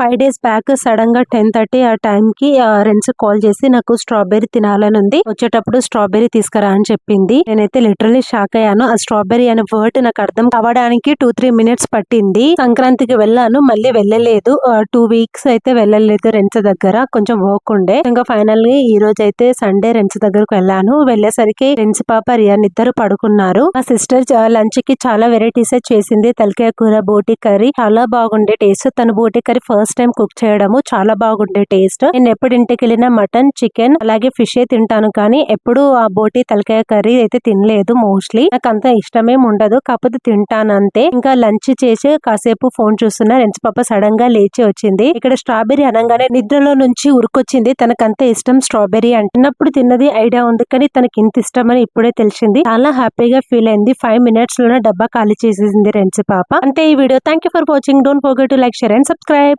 Five days back సడన్గా ten thirty ఆ time కి రెంట్స్ కాల్ చేసి నాకు స్ట్రాబెర్రీ తినాలని ఉంది. వచ్చేటప్పుడు స్ట్రాబెర్రీ తీసుకురా అని చెప్పింది. నేనైతే లిటరలీ షాక్ అయ్యాను. ఆ స్ట్రాబెర్రీ అనే వర్డ్ నాకు అర్థం కావడానికి టూ త్రీ మినిట్స్ పట్టింది. సంక్రాంతికి వెళ్ళాను. మళ్ళీ వెళ్ళలేదు. టూ వీక్స్ అయితే వెళ్ళలేదు రెంట్స్ దగ్గర. కొంచెం వర్క్ ఉండే. ఇంకా ఫైనల్గా ఈ రోజు అయితే సండే రెంట్స్ దగ్గరకు వెళ్ళాను. వెళ్ళేసరికి రెంట్స్ పాప రియాన్ ఇద్దరు పడుకున్నారు. మా సిస్టర్ లంచ్కి చాలా వెరైటీస్ చేసింది. తలకాయ కూర బోటి కర్రీ చాలా బాగుండే టేస్ట్ తన బోటి కర్రీ ఫస్ట్ టైం కుక్ చేయడము చాలా బాగుండే టేస్ట్ నేను ఎప్పుడు ఇంటికి వెళ్ళినా మటన్ చికెన్ అలాగే ఫిష్ తింటాను. కానీ ఎప్పుడు ఆ బోటి తలకాయ కర్రీ అయితే తినలేదు మోస్ట్లీ నాకు అంత ఇష్టమేం ఉండదు. కాకపోతే తింటాను అంతే ఇంకా లంచ్ చేసి కాసేపు ఫోన్ చూస్తున్నా రెంట్స్ పాప సడన్గా లేచి వచ్చింది. ఇక్కడ స్ట్రాబెర్రీ అనగానే నిద్రలో నుంచి ఉరుకొచ్చింది. తనకంత ఇష్టం స్ట్రాబెర్రీ అంటున్నప్పుడు తిన్నది ఐడియా ఉంది. కానీ తనకి ఇంత ఇష్టం అని ఇప్పుడే తెలిసింది. చాలా హ్యాపీగా ఫీల్ అయింది. ఫైవ్ మినిట్స్లోనే డబ్బా ఖాళీ చేసేసింది రెంట్స్ పాప. అంటే ఈ video. Thank you for watching don't forget to like share and subscribe